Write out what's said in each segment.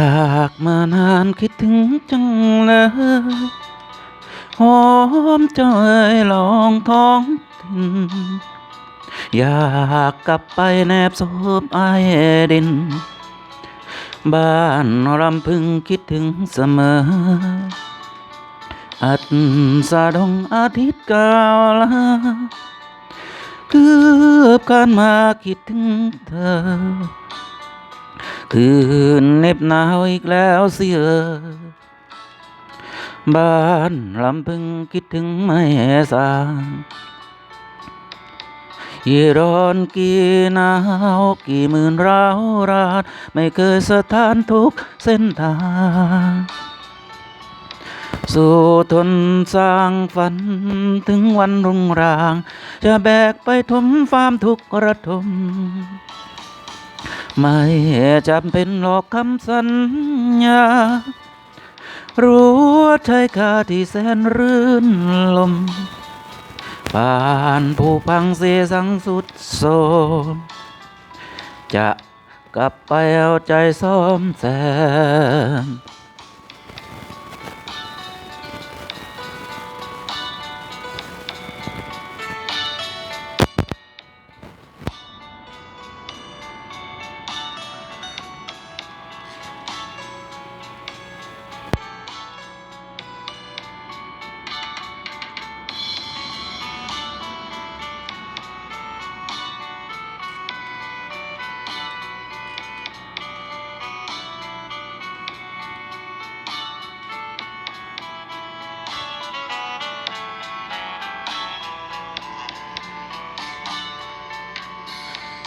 ากมานานคิดถึงจังเลยหอมเจ้าเอ๋ยลองท้องถิ่นอยากกลับไปแนบซบไอายดิน บ้านรำพึงคิดถึงเสมอ อัดสาดงอาทิตย์กาวลาคืบการมาคิดถึงเธอ คืนเหน็บหนาวอีกแล้วเสียบ้านลำพึงคิดถึงไม่สางยี่ร้อนกี่หนาวกี่หมื่นร้าวรานไม่เคยสถานทุกเส้นทาง สู้ทนสร้างฝันถึงวันรุ่งราง จะแบกไปทมฟามทุกข์ระทม ไม่จำเป็นหรอกคำสัญญา รู้ว่าใช่ค่าที่แสนรื่นลมผ่านผู้พังเสียสังสุดโทรมจะกลับไปเอาใจซ้อมแซม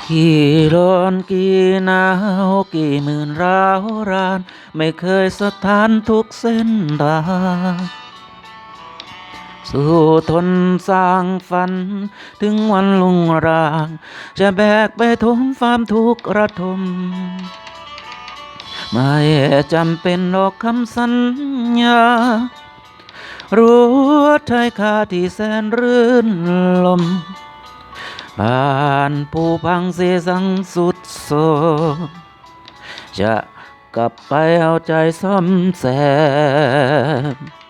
กี่ร้อนกี่หนาวกี่หมื่นร้าวราน ไม่เคยสถานทุกเส้นทางสู้ทนสร้างฝัน ถึงวันลุงราง จะแบกไปทมฟามทุกข์ระทมไม่จำเป็นหรอกคำสัญญา รู้ว่าใช่ค่าที่แสนรื่นลม ผ่านผู้พังเสียสังสุดโทรมจะกลับไปเอาใจซ่อมแซม